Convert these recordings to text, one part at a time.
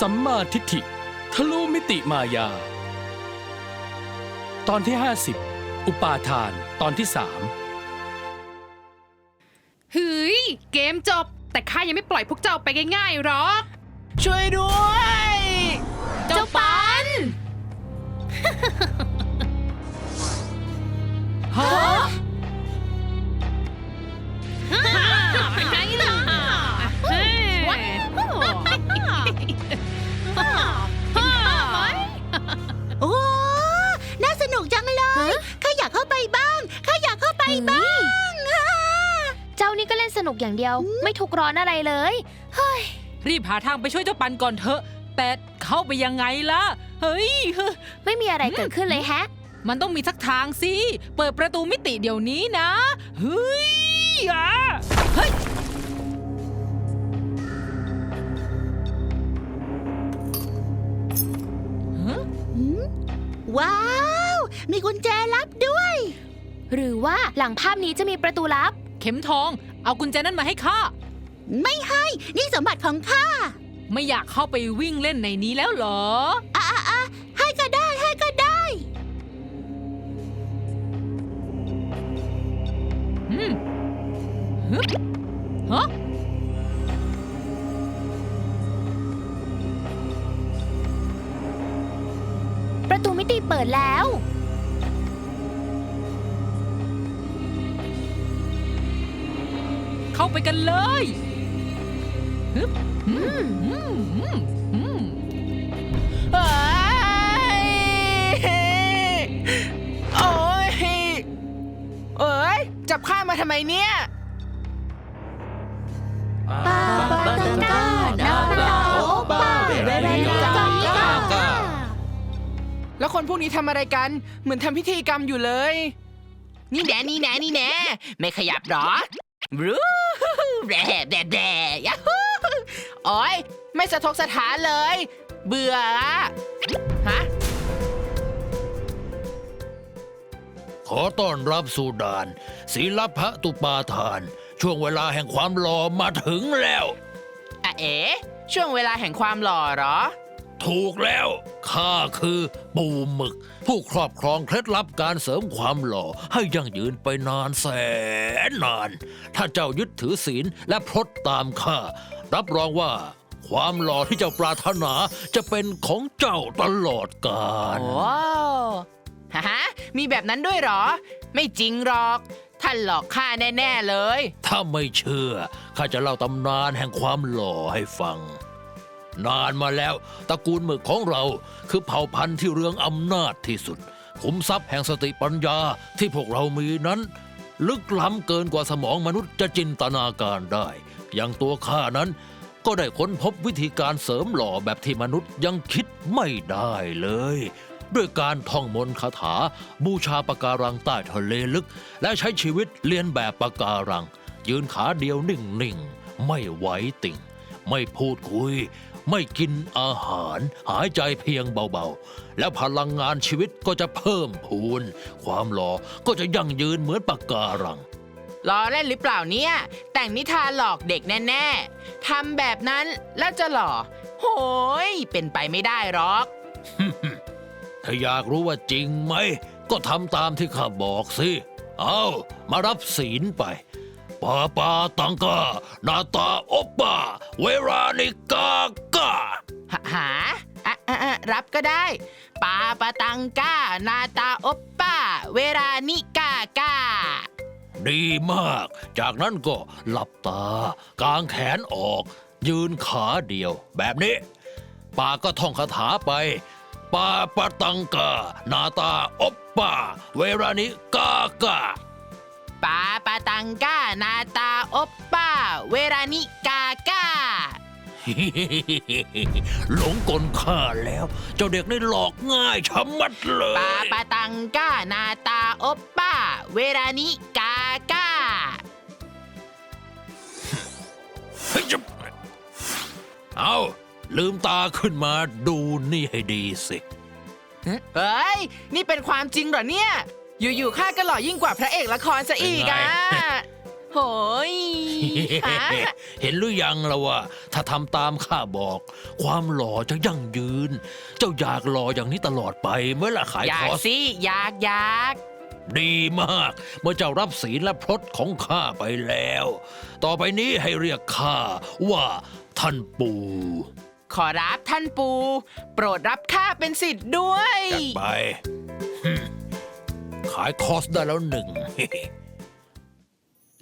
สัมมาทิฏฐิ ทะลุมิติมายา ตอนที่ 50 อุปาทานตอนที่3เฮ้ยเกมจบ แต่ข้ายังไม่ปล่อยพวกเจ้าไปง่ายๆหรอก ช่วยด้วย เจ้าปันฮะ ก็เล่นสนุกอย่างเดียว ไม่ทุกข์ร้อนอะไรเลย รีบหาทางไปช่วยเจ้าปันก่อนเถอะ แต่เข้าไปยังไงล่ะ เฮ้ย ไม่มีอะไรเกิดขึ้นเลยแฮะ มันต้องมีสักทางสิ เปิดประตูมิติเดี๋ยวนี้นะ เฮ้ยอะเฮ้ยว้าว มีกุญแจลับด้วย หรือว่าหลังภาพนี้จะมีประตูลับเข็มทอง เอากุญแจนั้นมาให้ข้า ไม่ให้ นี่สมบัติของข้าไม่อยากเข้าไปวิ่งเล่นในนี้แล้วเหรอ อะอะอะให้ก็ได้ ให้ก็ได้ อืมฮึบฮะประตูมิติเปิดแล้วาไปกันเลยฮึบอืมอืมอืมอืมเฮ้ยโอ้ยเอ้ย จับข้ามาทำไมเนี่ย ปาปาตังกานาปาโอปาเรเรกากาแล้วคนพวกนี้ทำอะไรกัน เหมือนทำพิธีกรรมอยู่เลย นี่แน่นี่แน่นี่แน่ไม่ขยับหรอ บรูแบะแบะแบะยะฮูโอ้ยไม่สะทกสถานเลย เบื่ออะฮะ ขอต้อนรับสู่ด่านศีลพะตุปาทาน ช่วงเวลาแห่งความรอมาถึงแล้ว อะเอ๋ช่วงเวลาแห่งความหล่อเหรอ ถูกแล้วข้าคือปูหมึก ผู้ครอบครองเคล็ดลับการเสริมความหล่อ ให้ยั่งยืนไปนานแสนนาน ถ้าเจ้ายึดถือศีลและพรตตามข้า รับรองว่าความหล่อที่เจ้าปรารถนาจะเป็นของเจ้าตลอดกาลว้าวฮะฮะมีแบบนั้นด้วยเหรอ ไม่จริงหรอก ท่านหลอกข้าแน่ ๆ เลย ถ้าไม่เชื่อข้าจะเล่าตำนานแห่งความหล่อให้ฟัง นานมาแล้วตระกูลหมึกของเราคือเผ่าพันธุ์ที่เรืองอำนาจที่สุด ขุมทรัพย์แห่งสติปัญญาที่พวกเรามีนั้น ลึกล้ำเกินกว่าสมองมนุษย์จะจินตนาการได้ อย่างตัวข้านั้นก็ได้ค้นพบวิธีการเสริมหล่อแบบที่มนุษย์ยังคิดไม่ได้เลย ด้วยการท่องมนต์คาถา บูชาปะการังใต้ทะเลลึก และใช้ชีวิตเลียนแบบปะการัง ยืนขาเดียวนิ่งๆ ไม่ไหวติ่ง ไม่พูดคุย ไม่กินอาหาร หายใจเพียงเบาๆ แล้วพลังงานชีวิตก็จะเพิ่มพูน ความหล่อก็จะยั่งยืนเหมือนปะการัง ล้อเล่นหรือเปล่าเนี่ย แต่งนิทานหลอกเด็กแน่ๆทำแบบนั้นแล้วจะหล่อ โหย เป็นไปไม่ได้หรอก ถ้าอยากรู้ว่าจริงไหม ก็ทำตามที่ข้าบอกสิ เอามารับศีลไปปาปาตังกานาตาโอปปาเวรานิกากาหาหาอะอะอะรับก็ได้ปาปาตังกานาตาโอปป้า เวรานิกากาดีมาก จากนั้นก็หลับตา กางแขนออก ยืนขาเดียว แบบนี้ปาก็ท่องคาถาไปปาปาตังกา นาตาโอปปาเวรานิกากาปาปาตังกา นาตาโอปป้า เวรานิกากา หลงกลข้าแล้ว เจ้าเด็กนี่หลอกง่ายชะมัดเลยปาปาตังกานาตาโอปป้า เวรานิกากาเฮ้ยจะเอาลืมตาขึ้นมาดูนี่ให้ดีสิ เฮ้ย นี่เป็นความจริงเหรอเนี่ย อยู่ๆข้าก็หล่อยิ่งกว่าพระเอกละครซะอีกอะ เป็นไง โหยหาเห็นหรือยังล่ะว่า ถ้าทำตามข้าบอก ความหล่อจะยั่งยืน เจ้าอยากหล่ออย่างนี้ตลอดไปเมื่อละขายอยาคกอร์สสิอยากอยากดีมาก เมื่อเจ้ารับศีลและพรตของข้าไปแล้ว ต่อไปนี้ให้เรียกข้าว่าท่านปู่ ขอรับท่านปู โปรดรับข้าเป็นสิทธิ์ด้วย จัดไปฮึ่มขายคอร์สได้แล้วหนึ่ง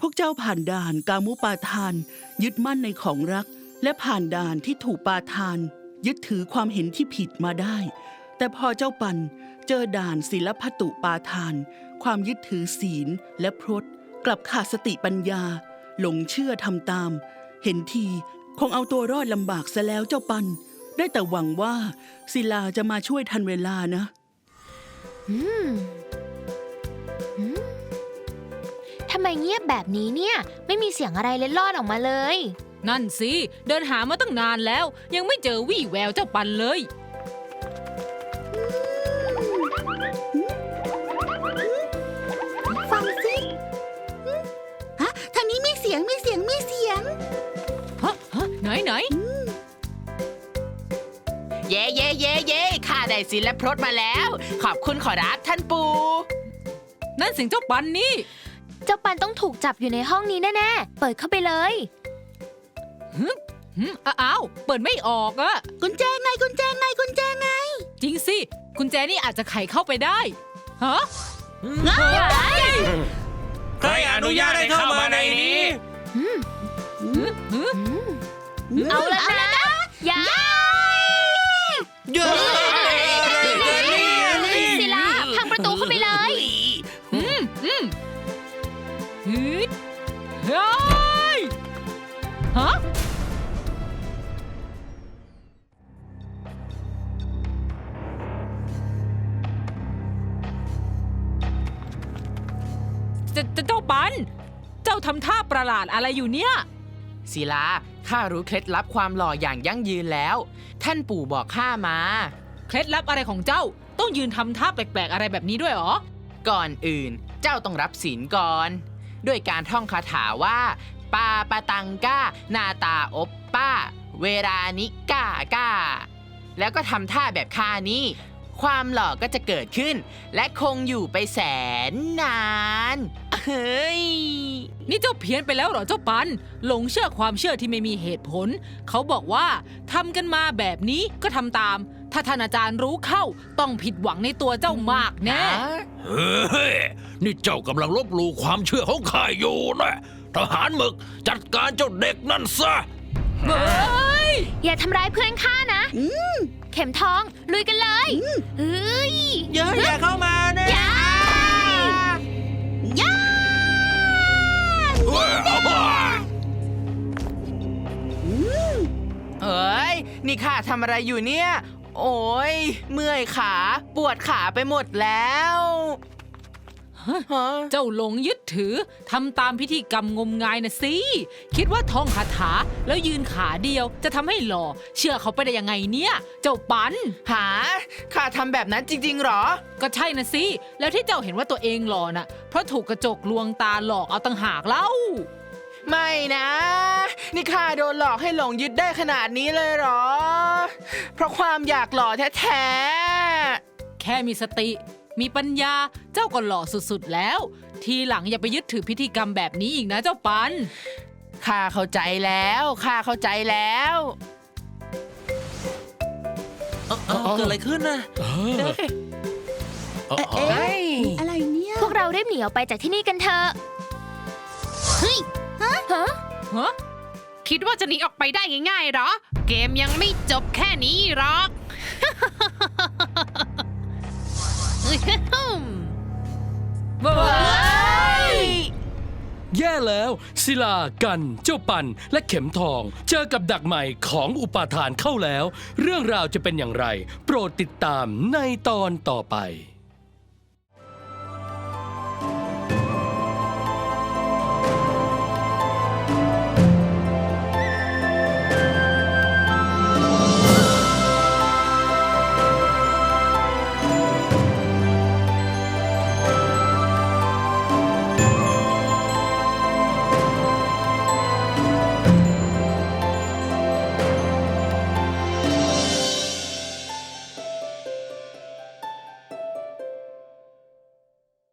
พวกเจ้าผ่านด่านกามุปาทาน ยึดมั่นในของรัก และผ่านด่านที่ถูกปาทาน ยึดถือความเห็นที่ผิดมาได้ แต่พอเจ้าปันเจอด่านศีลพัตุปาทาน ความยึดถือศีลและพรตกลับขาดสติปัญญา หลงเชื่อทำตาม เห็นทีคงเอาตัวรอดลำบากซะแล้วเจ้าปัน ได้แต่หวังว่าศิลาจะมาช่วยทันเวลานะ อืม ไมเงียบแบบนี้เนี่ย ไม่มีเสียงอะไรเล็ดลอดออกมาเลย นั่นสิ เดินหามาตั้งนานแล้ว ยังไม่เจอวี่แววเจ้าปันเลย ฟังสิอืมฮะทางนี้มีเสียงมีเสียงมีเสียง ฮะฮะไหนไหนเย่เย่เย่เย่ข้าได้ศีลและพรตมาแล้ว ขอบคุณขอรับท่านปูนั่นเสิงเจ้าปันนี่ เจ้าปันต้องถูกจับอยู่ในห้องนี้แน่ๆ เปิดเข้าไปเลยหึอ้าวเปิดไม่ออกอะกุญแจไงกุญแจไงกุญแจไงจริงสิกุญแจนี่อาจจะไขเข้าไปได้ฮะใครอนุญาตให้เข้ามาในนี้ เอาแล้วนะอย่าศิ เฮ้ยฮะเจเจเจ้าปัน เจ้าทำท่าประหลาดอะไรอยู่เนี่ย ศิลา ข้ารู้เคล็ดลับความหล่ออย่างยั่งยืนแล้ว ท่านปู่บอกข้ามา เคล็ดลับอะไรของเจ้า ต้องยืนทำท่าแปลกๆอะไรแบบนี้ด้วยเหรอ ก่อนอื่น เจ้าต้องรับศีลก่อน ด้วยการท่องคาถาว่าปาปาตังก้านาตาอปป้า เวรานิกากาแล้วก็ทำท่าแบบข้านี้ ความหล่อก็จะเกิดขึ้น และคงอยู่ไปแสนนานเฮ้ย นี่เจ้าเพี้ยนไปแล้วเหรอเจ้าปัน หลงเชื่อความเชื่อที่ไม่มีเหตุผล เขาบอกว่าทำกันมาแบบนี้ก็ทำตาม ถ้าท่านอาจารย์รู้เข้า ต้องผิดหวังในตัวเจ้ามากแน่ เฮ้ย นี่เจ้ากำลังลบหลู่ความเชื่อของข้าอยู่นะทหารหมึกจัดการเจ้าเด็กนั่นซะ เฮ้ย อย่าทำร้ายเพื่อนข้านะ เข็มทอง ลุยกันเลยเฮ้ยเยอะอย่าเข้ามานะอย่าย่าเอ้ย นี่ข้าทำอะไรอยู่เนี่ย โอ้ย เมื่อยขา ปวดขาไปหมดแล้วเจ้าหลงยึดถือทำตามพิธีกรรมงมงายนะสิ คิดว่าท่องคาถาแล้วยืนขาเดียวจะทำให้หล่อ เชื่อเขาไปได้ยังไงเนี่ย เจ้าปัน หาข้าทำแบบนั้นจริง ๆ หรอ ก็ใช่นะสิ แล้วที่เจ้าเห็นว่าตัวเองหล่อน่ะ เพราะถูกกระจกลวงตาหลอกเอาตั้งหากเล่า ไม่นะ นี่ข้าโดนหลอกให้หลงยึดได้ขนาดนี้เลยเหรอ เพราะความอยากหล่อแท้แค่มีสติ มีปัญญาเจ้าก็หล่อสุดๆแล้ว ทีหลังอย่าไปยึดถือพิธีกรรมแบบนี้อีกนะเจ้าปันๆข้าเข้าใจแล้วข้าเข้าใจแล้วเกิดอะไรขึ้นนะเออเอ๊ะเอ๊ะอะไรเนี่ย พวกเรารีบหนีออกไปจากที่นี่กันเถอะ เฮ้ย ฮะ ฮะ คิดว่าจะหนีออกไปได้ง่ายๆหรอ เกมยังไม่จบแค่นี้หรอกแย่แล้ว ศิลากัน เจ้าปันและเข็มทอง เจอกับดักใหม่ของอุปาทานเข้าแล้ว เรื่องราวจะเป็นอย่างไร โปรดติดตามในตอนต่อไป